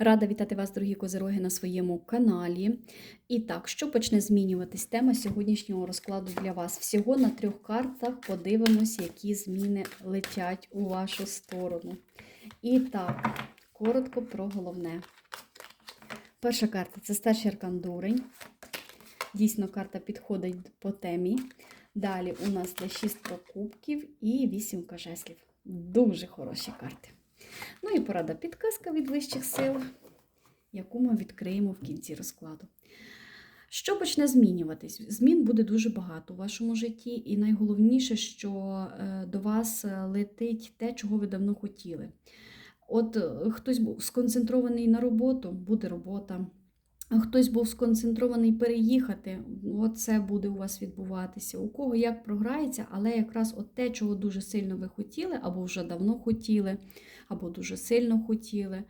Рада вітати вас, дорогі козироги, на своєму каналі. І так, що почне змінюватись? Тема сьогоднішнього розкладу для вас. Всього на трьох картах подивимось, які зміни летять у вашу сторону. І так, коротко про головне. Перша карта це старший аркан дурень. Дійсно, карта підходить по темі. Далі у нас є 6 кубків і 8 жезлів. Дуже хороші карти. Ну і порада підказка від вищих сил, яку ми відкриємо в кінці розкладу. Що почне змінюватись? Змін буде дуже багато у вашому житті, і найголовніше, що е, до вас летить те, чого ви давно хотіли. От е, хтось був сконцентрований на роботу, буде робота. Хтось був сконцентрований переїхати, оце буде у вас відбуватися. У кого як програється, але якраз от те, чого дуже сильно ви хотіли, або вже давно хотіли, або дуже сильно хотіли,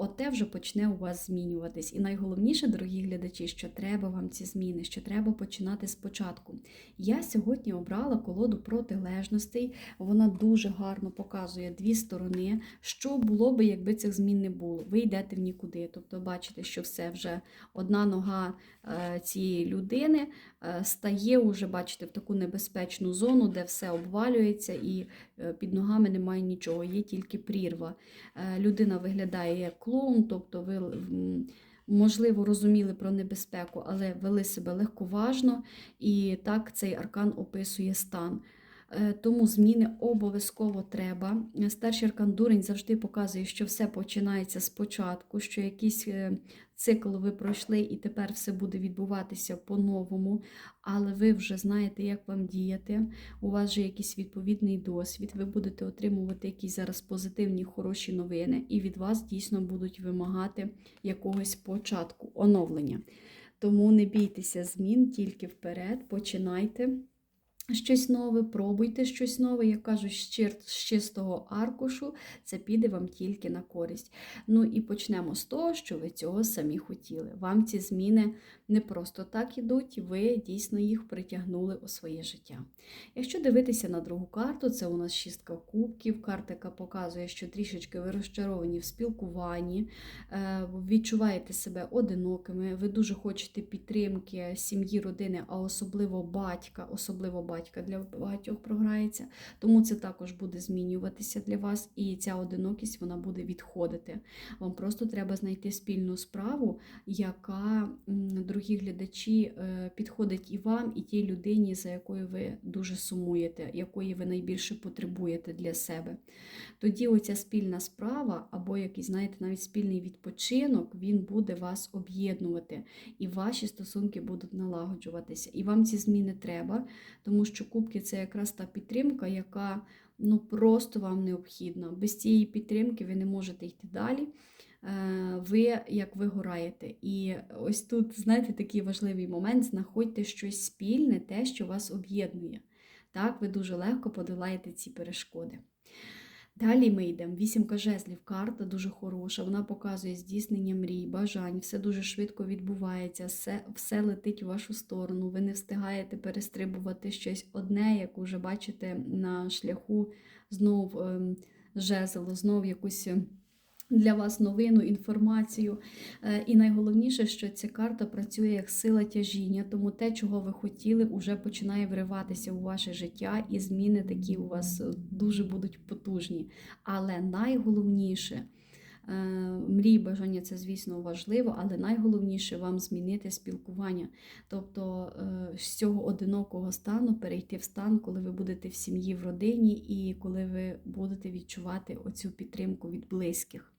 оте вже почне у вас змінюватись. І найголовніше, дорогі глядачі, що треба вам ці зміни, що треба починати спочатку. Я сьогодні обрала колоду протилежностей, вона дуже гарно показує дві сторони, що було би, якби цих змін не було. Ви йдете в нікуди. Тобто, бачите, що все вже одна нога е, цієї людини е, стає уже, бачите, в таку небезпечну зону, де все обвалюється, і е, під ногами немає нічого, є тільки прірва. Людина виглядає як клоун, тобто ви. Можливо, розуміли про небезпеку, але вели себе легковажно, і так цей аркан описує стан. Тому зміни обов'язково треба. Старший аркан дурень завжди показує, що все починається спочатку, що якісь цикл ви пройшли, і тепер все буде відбуватися по-новому, але ви вже знаєте, як вам діяти. У вас вже якийсь відповідний досвід, ви будете отримувати якісь зараз позитивні, хороші новини, і від вас дійсно будуть вимагати якогось початку, оновлення. Тому не бійтеся змін, тільки вперед, починайте щось нове, пробуйте щось нове, як кажуть, з чистого аркушу, це піде вам тільки на користь. Ну і почнемо з того, що ви цього самі хотіли. Вам ці зміни не просто так ідуть, ви дійсно їх притягнули у своє життя. Якщо дивитися на другу карту, це у нас шістка кубків, карта, яка показує, що трішечки ви розчаровані в спілкуванні, е, відчуваєте себе одинокими, ви дуже хочете підтримки сім'ї, родини, а особливо батька, особливо батька батька для багатьох програється, тому це також буде змінюватися для вас, і ця одинокість вона буде відходити. Вам просто треба знайти спільну справу, яка, дорогі глядачі, е, підходить і вам, і тій людині, за якою ви дуже сумуєте, якої ви найбільше потребуєте для себе. Тоді оця спільна справа, або якийсь, знаєте, навіть спільний відпочинок, він буде вас об'єднувати, і ваші стосунки будуть налагоджуватися. І вам ці зміни треба, тому кубки це якраз та підтримка, яка ну, просто вам необхідна. Без цієї підтримки ви не можете йти далі. Е, ви як вигораєте. І ось тут, знаєте, такий важливий момент: знаходьте щось спільне, те, що вас об'єднує. Так, ви дуже легко подолаєте ці перешкоди. Далі ми йдемо. Вісімка жезлів, карта дуже хороша. Вона показує здійснення мрій, бажань, все дуже швидко відбувається, все все летить у вашу сторону. Ви не встигаєте перестрибувати щось одне, як уже бачите на шляху знов ем, жезл, знов якусь. Для вас новину, інформацію. Е, і найголовніше, що ця карта працює як сила тяжіння, тому те, чого ви хотіли, вже починає вриватися у ваше життя, і зміни такі у вас е, дуже будуть потужні. Але найголовніше. Е, мрії, бажання це, звісно, важливо, але найголовніше вам змінити спілкування. Тобто з цього одинокого стану перейти в стан, коли ви будете в сім'ї, в родині, і коли ви будете відчувати оцю підтримку від близьких.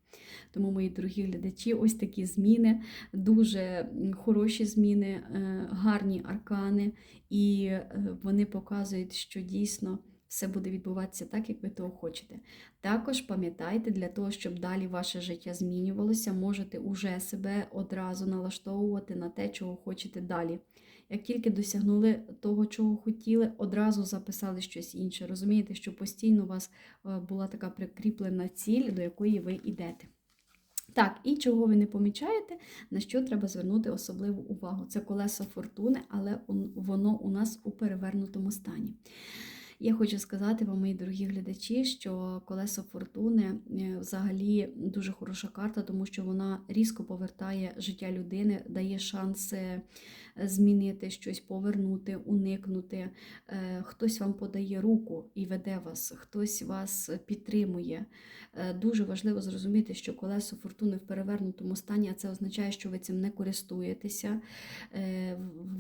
Тому, мої дорогі глядачі, ось такі зміни, дуже хороші зміни, е, гарні аркани, і е, вони показують, що дійсно. Все буде відбуватися так, як ви того хочете. Також пам'ятайте, для того, щоб далі ваше життя змінювалося, можете уже себе одразу налаштовувати на те, чого хочете далі. Як тільки досягнули того, чого хотіли, одразу записали щось інше. Розумієте, що постійно у вас е, була така прикріплена ціль, до якої ви йдете. Так, і чого ви не помічаєте, на що треба звернути особливу увагу. Це колесо фортуни, але воно у нас у перевернутому стані. Я хочу сказати вам, мої дорогі глядачі, що колесо фортуни е, взагалі дуже хороша карта, тому що вона різко повертає життя людини, дає шанс е, змінити щось, повернути, уникнути. Е, Хтось вам подає руку і веде вас, хтось вас підтримує. Дуже важливо зрозуміти, що колесо фортуни в перевернутому стані, а це означає, що ви цим не користуєтеся.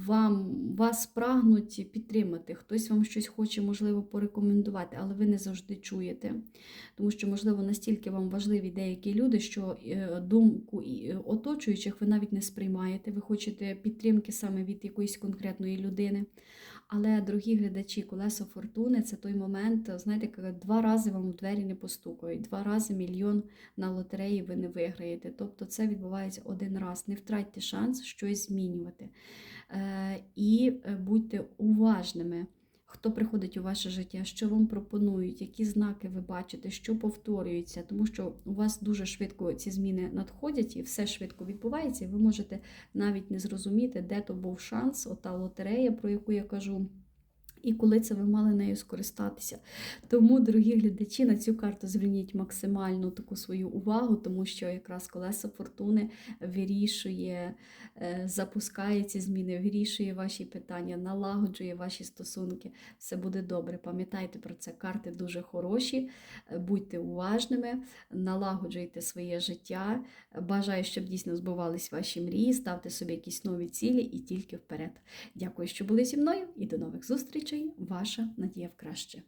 Вам, вас прагнуть підтримати, хтось вам щось хоче, можливо, порекомендувати, але ви не завжди чуєте. Тому що, можливо, настільки вам важливі деякі люди, що е, думку е, оточуючих ви навіть не сприймаєте. Ви хочете підтримки саме від якоїсь конкретної людини. Але, дорогі глядачі, колесо фортуни це той момент, знаєте, два рази вам в двері не постукають, два рази мільйон на лотереї ви не виграєте. Тобто це відбувається один раз. Не втратьте шанс щось змінювати. Е, І будьте уважними. Хто приходить у ваше життя, що вам пропонують, які знаки ви бачите, що повторюється, тому що у вас дуже швидко ці зміни надходять і все швидко відбувається, і ви можете навіть не зрозуміти, де то був шанс, ота лотерея, про яку я кажу. І коли це ви мали нею скористатися. Тому, дорогі глядачі, на цю карту зверніть максимальну таку свою увагу, тому що якраз колесо фортуни вирішує, е, запускає ці зміни, вирішує ваші питання, налагоджує ваші стосунки. Все буде добре. Пам'ятайте про це. Карти дуже хороші, будьте уважними, налагоджуйте своє життя. Бажаю, щоб дійсно збувались ваші мрії, ставте собі якісь нові цілі і тільки вперед. Дякую, що були зі мною, і до нових зустрічей. Ваша Надія в краще.